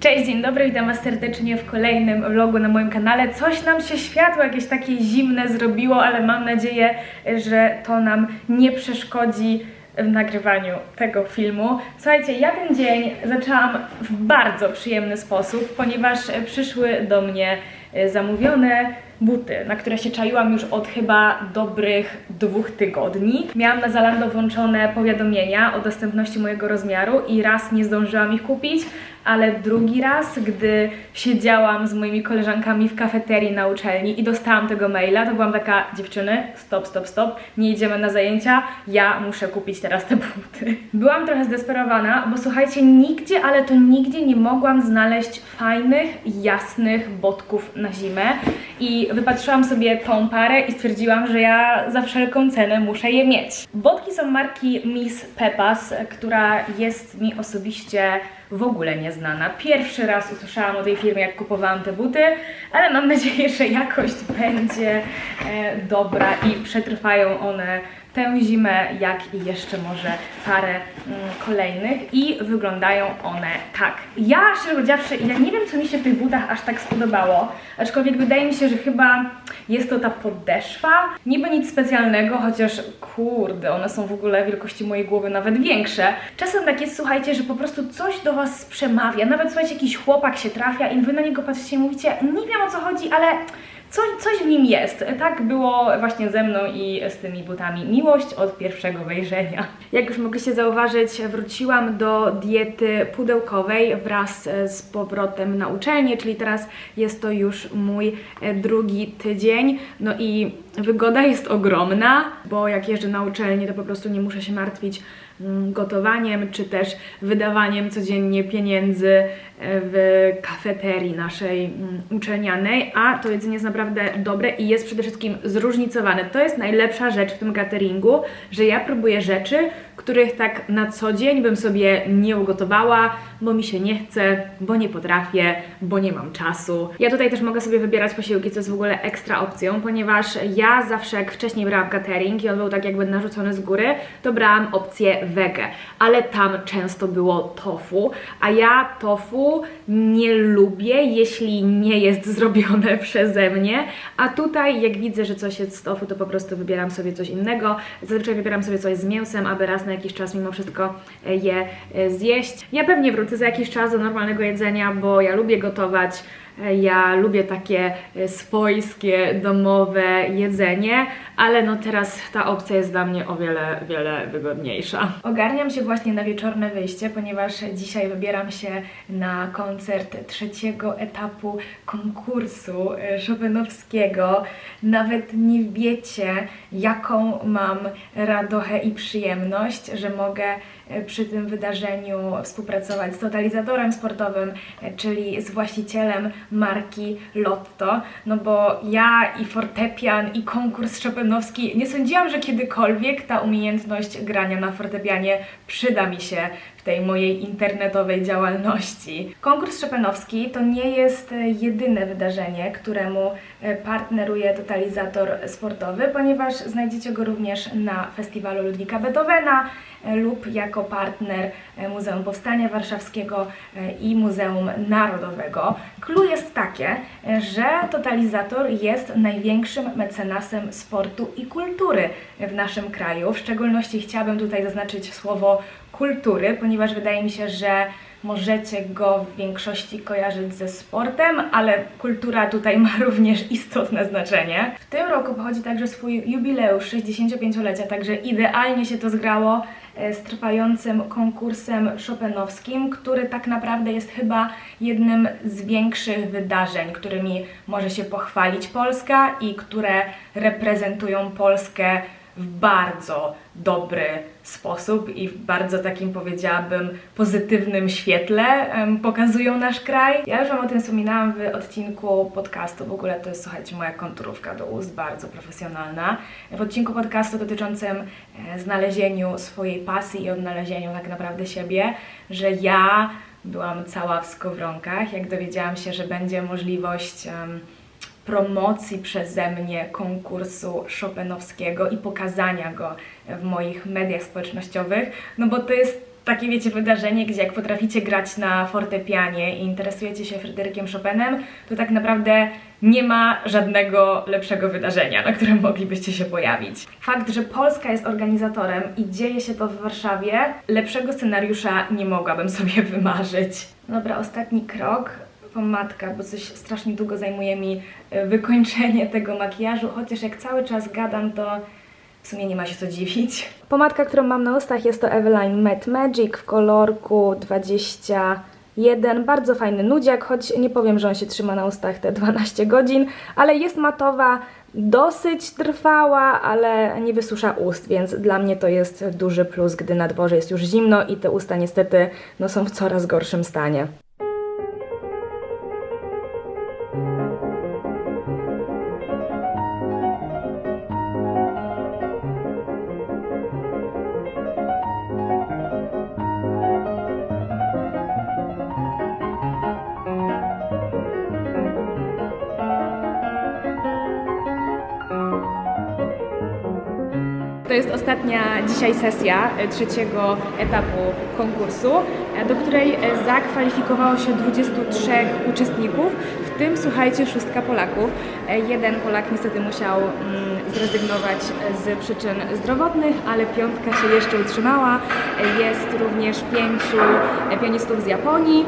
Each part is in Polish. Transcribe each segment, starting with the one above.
Cześć, dzień dobry, witam Was serdecznie w kolejnym vlogu na moim kanale. Coś nam się światło jakieś takie zimne zrobiło, ale mam nadzieję, że to nam nie przeszkodzi w nagrywaniu tego filmu. Słuchajcie, ja ten dzień zaczęłam w bardzo przyjemny sposób, ponieważ przyszły do mnie zamówione buty, na które się czaiłam już od chyba dobrych dwóch tygodni. Miałam na Zalando włączone powiadomienia o dostępności mojego rozmiaru i raz nie zdążyłam ich kupić, ale drugi raz, gdy siedziałam z moimi koleżankami w kafeterii na uczelni i dostałam tego maila, to byłam taka, dziewczyny, stop, stop, stop, nie idziemy na zajęcia, ja muszę kupić teraz te buty. Byłam trochę zdesperowana, bo słuchajcie, nigdzie, ale to nigdzie nie mogłam znaleźć fajnych, jasnych botków na zimę i wypatrzyłam sobie tą parę i stwierdziłam, że ja za wszelką cenę muszę je mieć. Botki są marki Miss Pepas, która jest mi osobiście w ogóle nieznana. Pierwszy raz usłyszałam o tej firmie, jak kupowałam te buty, ale mam nadzieję, że jakość będzie e, dobra i przetrwają one tę zimę, jak i jeszcze może parę mm, kolejnych i wyglądają one tak. Ja, szczerze powiedziawszy, ja nie wiem, co mi się w tych butach aż tak spodobało, aczkolwiek wydaje mi się, że chyba jest to ta podeszwa. Niby nic specjalnego, chociaż kurde, one są w ogóle wielkości mojej głowy nawet większe. Czasem tak jest, słuchajcie, że po prostu coś do Was przemawia, nawet słuchajcie, jakiś chłopak się trafia i Wy na niego patrzycie i mówicie, nie wiem o co chodzi, ale coś, coś w nim jest. Tak było właśnie ze mną i z tymi butami. Miłość od pierwszego wejrzenia. Jak już mogliście zauważyć, wróciłam do diety pudełkowej wraz z powrotem na uczelnię, czyli teraz jest to już mój e, drugi tydzień. No i wygoda jest ogromna, bo jak jeżdżę na uczelnię, to po prostu nie muszę się martwić gotowaniem, czy też wydawaniem codziennie pieniędzy e, w kafeterii naszej mm, uczelnianej, a to jedzenie jest naprawdę dobre i jest przede wszystkim zróżnicowane. To jest najlepsza rzecz w tym cateringu, że ja próbuję rzeczy, których tak na co dzień bym sobie nie ugotowała, bo mi się nie chce, bo nie potrafię, bo nie mam czasu. Ja tutaj też mogę sobie wybierać posiłki, co jest w ogóle ekstra opcją, ponieważ ja zawsze jak wcześniej brałam catering i on był tak jakby narzucony z góry, to brałam opcję wege, ale tam często było tofu, a ja tofu nie lubię, jeśli nie jest zrobione przeze mnie, a tutaj jak widzę, że coś jest z tofu, to po prostu wybieram sobie coś innego. Zazwyczaj wybieram sobie coś z mięsem, aby raz na jakiś czas mimo wszystko e, je e, zjeść. Ja pewnie wrócę za jakiś czas do normalnego jedzenia, bo ja lubię gotować. Ja lubię takie e, swojskie, domowe jedzenie, ale no teraz ta opcja jest dla mnie o wiele, wiele wygodniejsza. Ogarniam się właśnie na wieczorne wyjście, ponieważ dzisiaj wybieram się na koncert trzeciego etapu konkursu e, Chopinowskiego. Nawet nie wiecie, jaką mam radochę i przyjemność, że mogę przy tym wydarzeniu współpracować z totalizatorem sportowym, e, czyli z właścicielem marki Lotto, no bo ja i fortepian i konkurs Chopinowski nie sądziłam, że kiedykolwiek ta umiejętność grania na fortepianie przyda mi się w tej mojej internetowej działalności. Konkurs Chopinowski to nie jest e, jedyne wydarzenie, któremu e, partneruje totalizator sportowy, ponieważ znajdziecie go również na festiwalu Ludwika Beethovena e, lub jako partner Muzeum Powstania Warszawskiego i Muzeum Narodowego. Clue jest takie, że totalizator jest największym mecenasem sportu i kultury w naszym kraju. W szczególności chciałabym tutaj zaznaczyć słowo kultury, ponieważ wydaje mi się, że możecie go w większości kojarzyć ze sportem, ale kultura tutaj ma również istotne znaczenie. W tym roku pochodzi także swój jubileusz 65-lecia, także idealnie się to zgrało e, z trwającym konkursem Chopinowskim, który tak naprawdę jest chyba jednym z większych wydarzeń, którymi może się pochwalić Polska i które reprezentują Polskę w bardzo dobry sposób i w bardzo takim powiedziałabym pozytywnym świetle em, pokazują nasz kraj. Ja już Wam o tym wspominałam w odcinku podcastu, w ogóle to jest słuchajcie moja konturówka do ust, bardzo profesjonalna. W odcinku podcastu dotyczącym e, znalezieniu swojej pasji i odnalezieniu tak naprawdę siebie, że ja byłam cała w skowronkach, jak dowiedziałam się, że będzie możliwość em, promocji przeze mnie konkursu Chopinowskiego i pokazania go w moich mediach społecznościowych, no bo to jest takie wiecie wydarzenie, gdzie jak potraficie grać na fortepianie i interesujecie się Fryderykiem Chopinem, to tak naprawdę nie ma żadnego lepszego wydarzenia, na którym moglibyście się pojawić. Fakt, że Polska jest organizatorem i dzieje się to w Warszawie, lepszego scenariusza nie mogłabym sobie wymarzyć. Dobra, ostatni krok. Pomadka, bo coś strasznie długo zajmuje mi y, wykończenie tego makijażu, chociaż jak cały czas gadam, to w sumie nie ma się co dziwić. Pomadka, którą mam na ustach jest to Eveline Matte Magic w kolorku 21. Bardzo fajny nudziak, choć nie powiem, że on się trzyma na ustach te 12 godzin, ale jest matowa, dosyć trwała, ale nie wysusza ust, więc dla mnie to jest duży plus, gdy na dworze jest już zimno i te usta niestety no, są w coraz gorszym stanie. To jest ostatnia dzisiaj sesja e, trzeciego etapu konkursu, e, do której e, zakwalifikowało się 23 uczestników, w tym słuchajcie szóstka Polaków. Jeden Polak niestety musiał mm, zrezygnować z przyczyn zdrowotnych, ale piątka się jeszcze utrzymała. Jest również pięciu pianistów z Japonii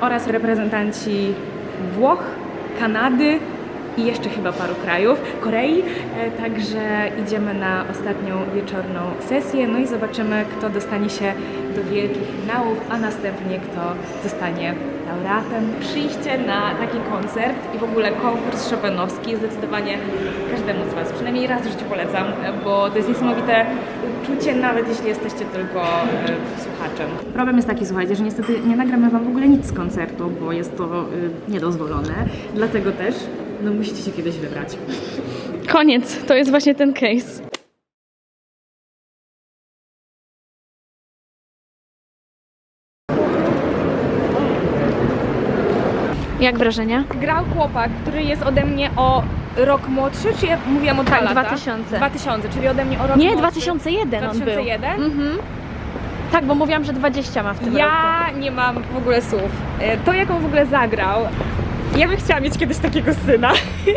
oraz reprezentanci Włoch, Kanady, i jeszcze chyba paru krajów, Korei. E, Także idziemy na ostatnią wieczorną sesję, no i zobaczymy, kto dostanie się do wielkich finałów, a następnie kto zostanie laureatem. Przyjście na taki koncert i w ogóle konkurs Chopinowski zdecydowanie każdemu z Was, przynajmniej raz w życiu polecam, bo to jest niesamowite uczucie, nawet jeśli jesteście tylko e, słuchaczem. Problem jest taki, słuchajcie, że niestety nie nagramy Wam w ogóle nic z koncertu, bo jest to e, niedozwolone, dlatego też no musicie się kiedyś wybrać. Koniec, to jest właśnie ten case. Jak wrażenia? Grał chłopak, który jest ode mnie o rok młodszy, czy ja mówiłam o dwa Tak, lata? 2000. 2000, czyli ode mnie o rok Nie, młodszy. 2001 on był. 2001? Mhm. Tak, bo mówiłam, że 20 ma w tym roku. Ja nie mam w ogóle słów. E, To jak on w ogóle zagrał, ja bym chciała mieć kiedyś takiego syna.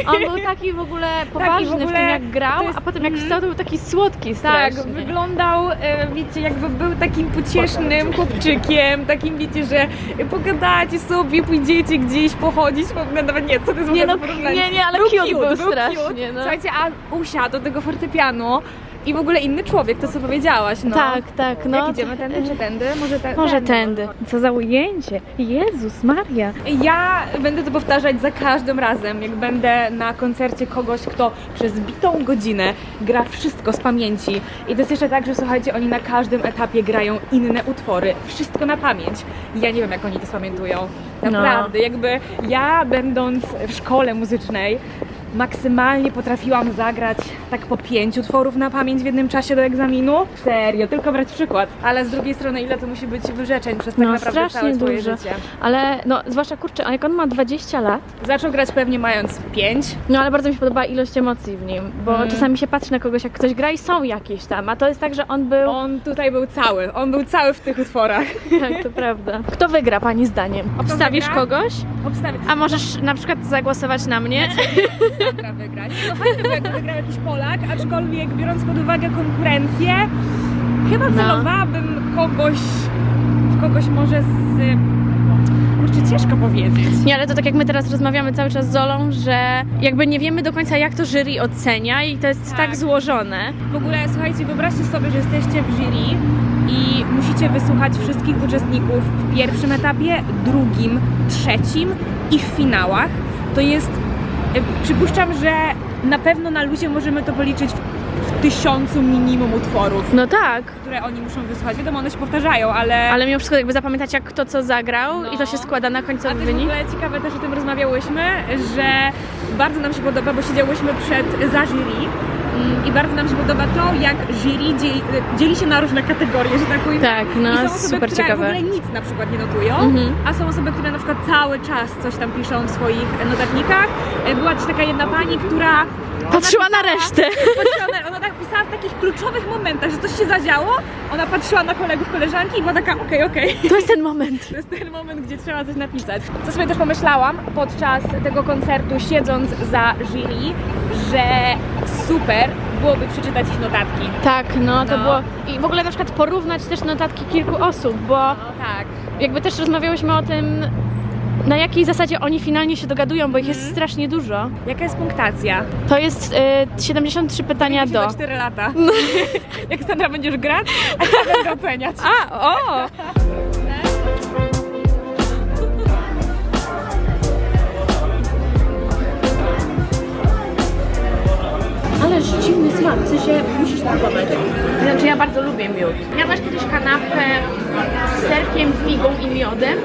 On był taki w ogóle poważny w, ogóle tym jak grał, jest- a potem jak mhm. wstał to był taki słodki Tak, strasznie. wyglądał, e, wiecie, jakby był takim pociesznym chłopczykiem, takim, wiecie, że pogadacie sobie, pójdziecie gdzieś pochodzić, no nawet nie, co to jest w Nie, ogóle no, nie, nie, ale był cute cute, był strasznie, cute. no. Słuchajcie, a usiadł do tego fortepianu i w ogóle inny człowiek, to co powiedziałaś, no. Tak, tak, no. Jak idziemy, tędy czy tędy? Może, te, Może tędy. Co za ujęcie. Jezus Maria. Ja będę to powtarzać za każdym razem, jak będę na koncercie kogoś, kto przez bitą godzinę gra wszystko z pamięci. I to jest jeszcze tak, że słuchajcie, oni na każdym etapie grają inne utwory, wszystko na pamięć. Ja nie wiem, jak oni to spamiętują. Naprawdę, jakby ja będąc w szkole muzycznej, maksymalnie potrafiłam zagrać tak po pięć utworów na pamięć w jednym czasie do egzaminu. Serio, tylko brać przykład. Ale z drugiej strony, ile to musi być wyrzeczeń przez tak No, naprawdę całe strasznie swoje dużo. życie. Ale no, zwłaszcza kurczę, a jak on ma 20 lat, Zaczął grać pewnie mając 5. no ale bardzo mi się podoba ilość emocji w nim, bo Mm. czasami się patrzy na kogoś, jak ktoś gra i są jakieś tam, a to jest tak, że on był... On tutaj był cały, on był cały w tych utworach. Tak, to prawda. Kto wygra pani zdaniem? Obstawisz kogoś? Obstawię. A możesz na przykład zagłosować na mnie? Sandra wygrać. No fajnie by jakby wygrał jakiś Polak, aczkolwiek biorąc pod uwagę konkurencję, chyba No. celowałabym kogoś, w kogoś może z... Kurczę, ciężko powiedzieć. Nie, ale to tak jak my teraz rozmawiamy cały czas z Olą, że jakby nie wiemy do końca jak to jury ocenia i to jest tak, Tak. złożone. W ogóle słuchajcie, wyobraźcie sobie, że jesteście w jury i musicie wysłuchać wszystkich uczestników w pierwszym etapie, drugim, trzecim i w finałach. To jest, przypuszczam, że na pewno na luzie możemy to policzyć w, w tysiącu minimum utworów, No tak, które oni muszą wysłuchać. Wiadomo, one się powtarzają, ale... ale mimo wszystko jakby zapamiętać jak kto co zagrał No. i to się składa na A końcowy też w wynik. ogóle ciekawe też o tym rozmawiałyśmy, że bardzo nam się podoba, bo siedziałyśmy przed za jury i bardzo nam się podoba to, jak jury dzieli, dzieli się na różne kategorie, że tak powiem. Tak, no I są osoby, super które ciekawe. w ogóle nic na przykład nie notują, Mhm. a są osoby, które na przykład cały czas coś tam piszą w swoich notatnikach. E, Była też taka jedna pani, która Patrzyła na resztę. Patrzyła na, ona tak pisała w takich kluczowych momentach, że coś się zadziało, ona patrzyła na kolegów, koleżanki i była taka okej, okej. To jest ten moment. To jest ten moment, gdzie trzeba coś napisać. Co sobie też pomyślałam podczas tego koncertu, siedząc za jury, że super byłoby przeczytać ich notatki. Tak, no to No. było. I w ogóle na przykład porównać też notatki kilku osób, bo No tak. jakby też rozmawiałyśmy o tym, na jakiej zasadzie oni finalnie się dogadują, bo ich jest Mhm. strasznie dużo. Jaka jest punktacja? To jest y, 73 pytania do. 4 lata. Jak Sandra będziesz grać, a ja będę oceniać. A, o! Ale dziwny smak, w sensie musisz spróbować. Znaczy ja bardzo lubię miód. Miałaś kiedyś kanapkę z serkiem, figą i miodem?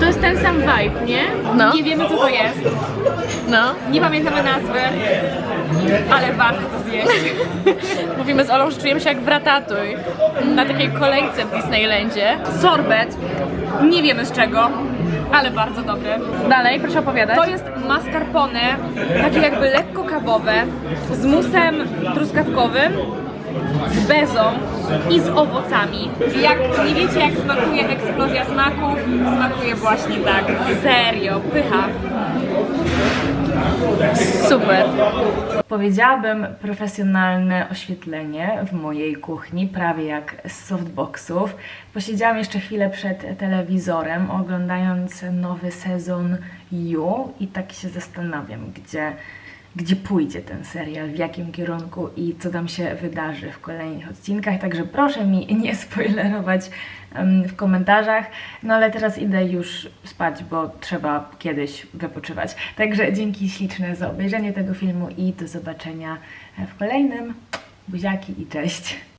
To jest ten sam vibe, nie? No. Nie wiemy co to jest, No. nie pamiętamy nazwy, ale warto to zjeść. Mówimy z Olą, że czujemy się jak w Ratatuj na takiej kolejce w Disneylandzie. Sorbet, nie wiemy z czego, ale bardzo dobry. Dalej, proszę opowiadać. To jest mascarpone, takie jakby lekko kawowe, z musem truskawkowym, z bezą i z owocami. Jak nie wiecie jak smakuje eksplozja smaków, smakuje właśnie tak. Serio, pycha. Super. Powiedziałabym profesjonalne oświetlenie w mojej kuchni, prawie jak z softboxów. Posiedziałam jeszcze chwilę przed telewizorem, oglądając nowy sezon You i tak się zastanawiam, gdzie, gdzie pójdzie ten serial, w jakim kierunku i co tam się wydarzy w kolejnych odcinkach. Także proszę mi nie spoilerować w komentarzach. No ale teraz idę już spać, bo trzeba kiedyś wypoczywać. Także dzięki śliczne za obejrzenie tego filmu i do zobaczenia w kolejnym. Buziaki i cześć!